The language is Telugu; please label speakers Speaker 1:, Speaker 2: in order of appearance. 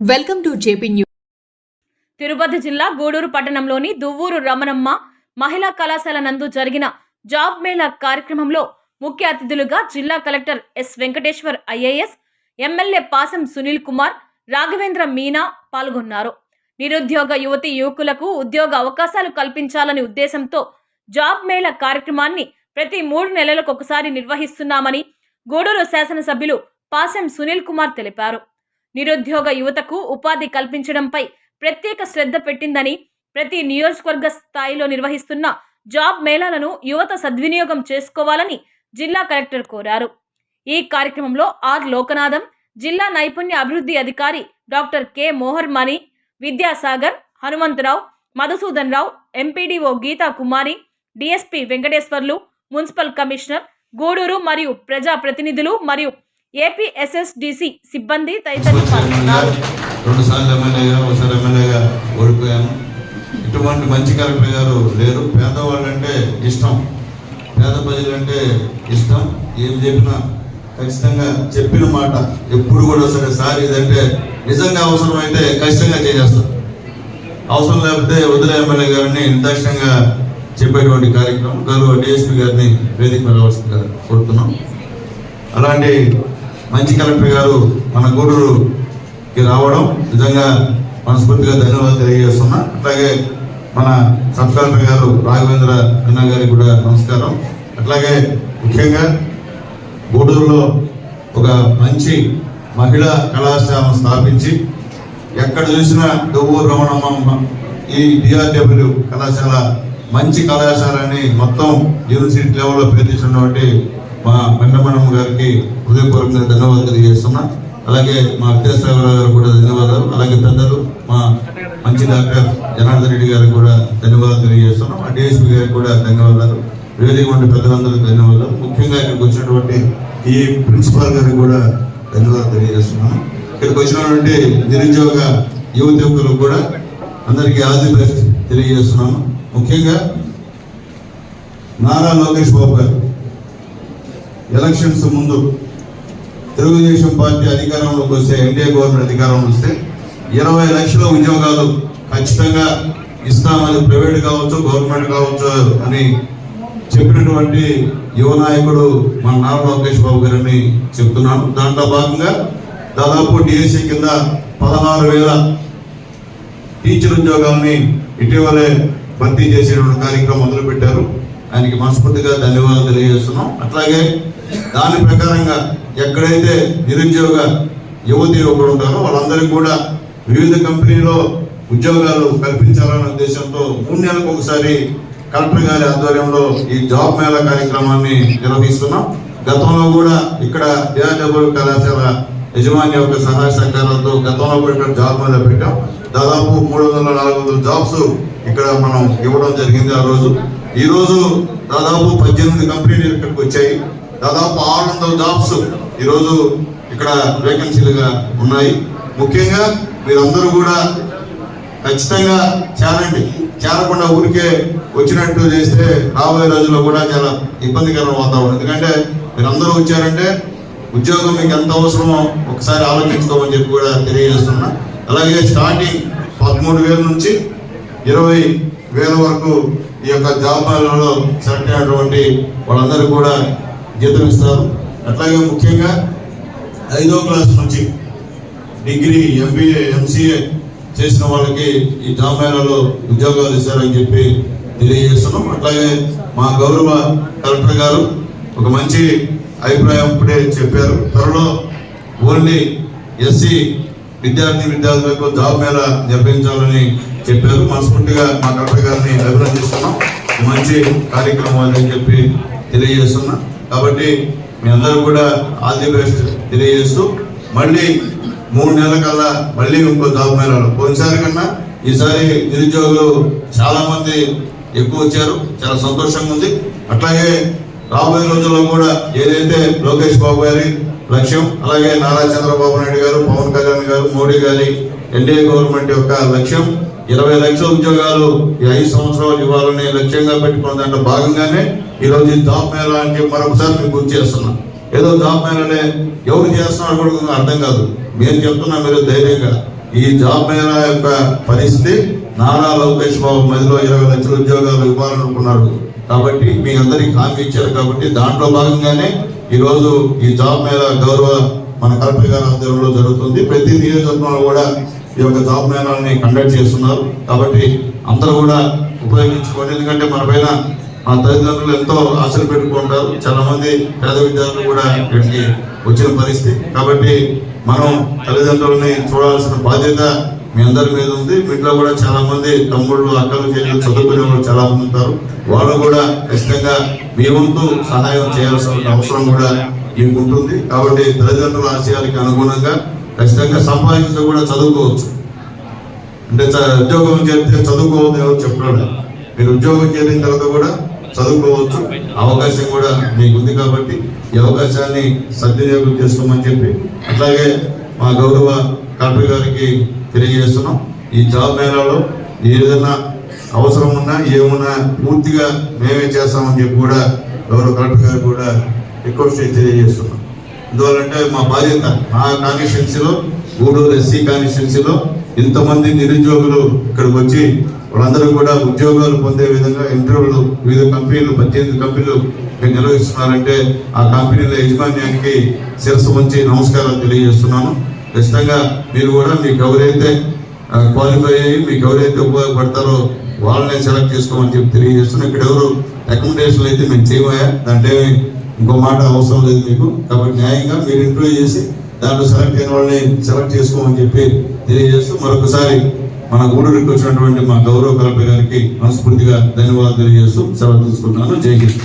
Speaker 1: Welcome to JP news
Speaker 2: Tirupati జిల్లా గూడూరు పట్టణంలోని దువ్వూరు రమణమ్మ మహిళా కళాశాల నందు జరిగిన జాబ్ మేళా కార్యక్రమంలో ముఖ్య అతిథులుగా జిల్లా collector S Venkateshwar IAS MLA Pasam Sunil Kumar Raghavendra Meena పాల్గొన్నారు. నిరుద్యోగ యువతి యువకులకు ఉద్యోగ అవకాశాలు కల్పించాలనే ఉద్దేశంతో జాబ్ మేళా కార్యక్రమాన్ని ప్రతి మూడు నెలలకు ఒకసారి నిర్వహిస్తున్నామని గూడూరు శాసనసభ్యులు పాసెం సునీల్ కుమార్ తెలిపారు. నిరుద్యోగ యువతకు ఉపాధి కల్పించడంపై ప్రత్యేక శ్రద్ధ పెట్టిందని ప్రతి నియోజకవర్గ స్థాయిలో నిర్వహిస్తున్న జాబ్ మేళాలను యువత సద్వినియోగం చేసుకోవాలని జిల్లా కలెక్టర్ కోరారు. ఈ కార్యక్రమంలో ఆర్. లోకనాథం జిల్లా నైపుణ్య అభివృద్ధి అధికారి doctor K. Mohar Mani Vidyasagar Hanumantharao Madhusudan Rao MPDO Geeta Kumari DSP Venkateswarlu municipal commissioner Gudur మరియు ప్రజా ప్రతినిధులు మరియు ఏపీఎస్ఎస్డిసి సిబ్బంది తదితరులు పాల్గొన్నారు.
Speaker 3: రెండు సార్లు ఎమ్మెల్యేగా ఒకసారి ఎమ్మెల్యేగా ఓడిపోయాను ఇటువంటి మంచి కలెక్టర్ గారు లేరు. పేదవాళ్ళు అంటే ఇష్టం. పేద ప్రజలు అంటే ఇష్టం. ఏం చెప్పినా ఖచ్చితంగా చెప్పిన మాట ఎప్పుడు కూడా సరే సార్ ఇదంటే నిజంగా అవసరమైతే ఖచ్చితంగా చేసేస్తారు అవసరం లేకపోతే వదిలే ఎమ్మెల్యే గారిని నిర్దాక్షిణంగా చెప్పేటువంటి కార్యక్రమం. గౌరవ డిఎస్పీ గారిని వేదిక మీద రావాల్సిందిగా కోరుతున్నాం. అలాంటి మంచి కలెక్టర్ గారు మన గూడూరుకి రావడం నిజంగా మనస్ఫూర్తిగా ధన్యవాదాలు తెలియజేస్తున్నా. అట్లాగే మన సబ్ కలెక్టర్ గారు రాఘవేంద్ర అన్న గారికి కూడా నమస్కారం. అట్లాగే ముఖ్యంగా గూడూరులో ఒక మంచి మహిళా కళాశాలను స్థాపించి ఎక్కడ చూసినా డబ్బు రమణమ్మ ఈ డిఆర్డబ్ల్యూ కళాశాల మంచి కళాశాలని మొత్తం యూనివర్సిటీ లెవెల్లో పేర్చినటువంటి మా వెంకటమణమ్మ గారికి హృదయపూర్వకంగా ధన్యవాదాలు తెలియజేస్తున్నా. అలాగే మా విద్యాసాగర్ గారు కూడా ధన్యవాదాలు. అలాగే పెద్దలు మా మంచి డాక్టర్ జనార్దన్ రెడ్డి గారికి కూడా ధన్యవాదాలు తెలియజేస్తున్నాం. మా డిఎస్పీ గారికి కూడా ధన్యవాదాలు. వేదిక ఉండే పెద్దలందరికీ ధన్యవాదాలు. ముఖ్యంగా ఇక్కడికి వచ్చినటువంటి ఈ ప్రిన్సిపాల్ గారికి కూడా ధన్యవాదాలు తెలియజేస్తున్నాను. ఇక్కడికి వచ్చినటువంటి నిరుద్యోగ యువత యువకులకు కూడా అందరికీ ఆల్ ది బెస్ట్ తెలియజేస్తున్నాను. ముఖ్యంగా నారా లోకేష్ బాబు గారు. ఎలక్షన్స్ ముందు తెలుగుదేశం పార్టీ అధికారంలోకి వస్తే ఎన్డీఏ గవర్నమెంట్ అధికారంలో వస్తే ఇరవై లక్షల ఉద్యోగాలు ఖచ్చితంగా ఇస్తామని ప్రైవేట్ కావచ్చు గవర్నమెంట్ కావచ్చు అని చెప్పినటువంటి యువ నాయకుడు మన నారా లోకేష్ బాబు గారిని చెప్తున్నాను. దాంట్లో భాగంగా దాదాపు డిఎస్సి కింద పదహారు వేల టీచర్ ఉద్యోగాల్ని ఇటీవలే భర్తీ చేసేటువంటి కార్యక్రమం మొదలుపెట్టారు. ఆయనకి మనస్ఫూర్తిగా ధన్యవాదాలు తెలియజేస్తున్నాం. అట్లాగే దాని ప్రకారంగా ఎక్కడైతే నిరుద్యోగ యువతి యువకులు ఉంటారో వాళ్ళందరికీ కూడా వివిధ కంపెనీలో ఉద్యోగాలు కల్పించాలనే ఉద్దేశంతో మూడు నెలలకు ఒకసారి కలెక్టర్ గారి ఆధ్వర్యంలో ఈ జాబ్ మేళా కార్యక్రమాన్ని నిర్వహిస్తున్నాం. గతంలో కూడా ఇక్కడ డిఆర్డబ్ల్యూ కళాశాల యజమాని యొక్క సహాయ సహకారాలతో గతంలో కూడా ఇక్కడ జాబ్ మేళా పెట్టాం. దాదాపు మూడు వందల నాలుగు వందల జాబ్స్ ఇక్కడ మనం ఇవ్వడం జరిగింది ఆ రోజు. ఈరోజు దాదాపు పద్దెనిమిది కంపెనీలు ఇక్కడికి వచ్చాయి. దాదాపు ఆరు వందల జాబ్స్ ఈరోజు ఇక్కడ వేకెన్సీలుగా ఉన్నాయి. ముఖ్యంగా మీరందరూ కూడా ఖచ్చితంగా చేరండి. చేరకుండా ఊరికే వచ్చినట్టు చేస్తే రాబోయే రోజుల్లో కూడా చాలా ఇబ్బందికరం వాతావరణం. ఎందుకంటే మీరందరూ వచ్చారంటే ఉద్యోగం మీకు ఎంత అవసరమో ఒకసారి ఆలోచించుకోమని చెప్పి కూడా తెలియజేస్తున్నా. అలాగే స్టార్టింగ్ పదమూడు వేల నుంచి ఇరవై వేల వరకు ఈ యొక్క జాబ్ మేళలో సెలెక్ట్ అయినటువంటి వాళ్ళందరూ కూడా జీతం ఇస్తారు అట్లాగే ముఖ్యంగా ఐదో క్లాస్ నుంచి డిగ్రీ ఎంబీఏ ఎంసీఏ చేసిన వాళ్ళకి ఈ జాబ్ మేళాలో ఉద్యోగాలు ఇస్తారని చెప్పి తెలియజేస్తున్నాం. అట్లాగే మా గౌరవ కలెక్టర్ గారు ఒక మంచి అభిప్రాయం ఇప్పుడే చెప్పారు. త్వరలో ఓన్లీ ఎస్సీ విద్యార్థి విద్యార్థులకు జాబ్ మేళ నిర్వహించాలని చెప్పారు. మనస్ఫూర్తిగా మా కలెక్టర్ గారిని అభినందిస్తున్నాం. మంచి కార్యక్రమం అని చెప్పి తెలియజేస్తున్నాం. కాబట్టి మీ అందరూ కూడా ఆల్ ది బెస్ట్ తెలియజేస్తూ మళ్ళీ మూడు నెలల కల్లా మళ్ళీ ఇంకో జాబ్ మేళాలు. పోయినసారి కన్నా ఈసారి నిరుద్యోగులు చాలా మంది ఎక్కువ వచ్చారు. చాలా సంతోషంగా ఉంది. అట్లాగే రాబోయే రోజుల్లో కూడా ఏదైతే లోకేష్ బాబు గారి లక్ష్యం అలాగే నారా చంద్రబాబు నాయుడు గారు పవన్ కళ్యాణ్ గారు మోడీ గారి ఎన్డీఏ గవర్నమెంట్ యొక్క లక్ష్యం ఇరవై లక్షల ఉద్యోగాలు ఈ ఐదు సంవత్సరాలు ఇవ్వాలని లక్ష్యంగా పెట్టుకున్న దాంట్లో భాగంగానే ఈ రోజు ఈ జాబ్ మేళా అంటే మరొకసారి మీకు గుర్తు చేస్తున్నా. ఏదో జాబ్ మేళనే ఎవరు చేస్తున్నారు కూడా అర్థం కాదు. మేము చెప్తున్నా మీరు ధైర్యంగా. ఈ జాబ్ మేళా యొక్క పరిస్థితి నారా లోకేష్ బాబు మధ్యలో ఇరవై లక్షల ఉద్యోగాలు ఇవ్వాలనుకున్నాడు కాబట్టి మీ అందరికి హామీ ఇచ్చారు కాబట్టి దాంట్లో భాగంగానే ఈరోజు ఈ జాబ్ మేళా గౌరవ మన కలెక్టర్ గారి ఆధ్వర్యంలో జరుగుతుంది. ప్రతి నియోజకవర్గంలో కూడా ఈ యొక్క జాబ్ కండక్ట్ చేస్తున్నారు. కాబట్టి అందరూ కూడా ఉపయోగించుకోండి. ఎందుకంటే మన పైన మా తల్లిదండ్రులు ఎంతో ఆశలు పెట్టుకుంటారు. చాలా మంది పేద విద్యార్థులు కూడా ఇక్కడికి వచ్చిన పరిస్థితి. కాబట్టి మనం తల్లిదండ్రులని చూడాల్సిన బాధ్యత మీ అందరి మీద ఉంది. వీటిలో కూడా చాలా మంది తమ్ముళ్ళు అక్కలు చెల్లెలు చదువుకునే వాళ్ళు చాలా మంది ఉంటారు. వాళ్ళు కూడా ఖచ్చితంగా మీ వంతు సహాయం చేయాల్సిన అవసరం కూడా మీకు ఉంటుంది కాబట్టి తల్లిదండ్రుల ఆశయాలకి అనుగుణంగా ఖచ్చితంగా సంపాదించడం కూడా చదువుకోవచ్చు. అంటే చ- ఉద్యోగం చేస్తే చదువుకోవద్దు ఎవరు చెప్పడం మీరు ఉద్యోగం చేరిన తర్వాత కూడా చదువుకోవచ్చు. అవకాశం కూడా మీకు ఉంది కాబట్టి ఈ అవకాశాన్ని సద్వినియోగం చేసుకోమని చెప్పి. అట్లాగే మా గౌరవ కలెక్టర్ గారికి తెలియజేస్తున్నాం. ఈ జాబ్ మేళాలో ఏదైనా అవసరం ఉన్నా ఏమున్నా పూర్తిగా మేమే చేస్తామని చెప్పి కూడా గౌరవ కలెక్టర్ గారు కూడా రిక్వెస్ట్ తెలియజేస్తున్నాం. ఎందువల్లంటే మా బాధ్యత మా కాన్స్టిట్యున్సీలో గూడూరు ఎస్సీ కాన్స్టిట్యున్సీలో ఇంతమంది నిరుద్యోగులు ఇక్కడికి వచ్చి వాళ్ళందరూ కూడా ఉద్యోగాలు పొందే విధంగా ఇంటర్వ్యూలు వివిధ కంపెనీలు పద్దెనిమిది కంపెనీలు మీరు నిర్వహిస్తున్నారంటే ఆ కంపెనీల యజమాన్యానికి శిరస్సు ఉంచి నమస్కారాలు తెలియజేస్తున్నాను. ఖచ్చితంగా మీరు కూడా మీకు ఎవరైతే క్వాలిఫై అయ్యి మీకు ఎవరైతే ఉపయోగపడతారో వాళ్ళనే సెలెక్ట్ చేసుకోమని చెప్పి తెలియజేస్తున్నాను. ఇక్కడ ఎవరు అకామిడేషన్లు అయితే మేము చేయబోయా దాంట్లో ఇంకో మాట అవసరం లేదు మీకు. కాబట్టి న్యాయంగా మీరు ఇంటర్వ్యూ చేసి దాంట్లో సెలెక్ట్ అయిన వాళ్ళని సెలెక్ట్ చేసుకోమని చెప్పి తెలియజేస్తూ మరొకసారి మన గూడూరికి వచ్చినటువంటి మా గౌరవ కలెక్టర్ గారికి మనస్ఫూర్తిగా ధన్యవాదాలు తెలియజేస్తూ సెలవు తీసుకుంటున్నాను. జై హింద్.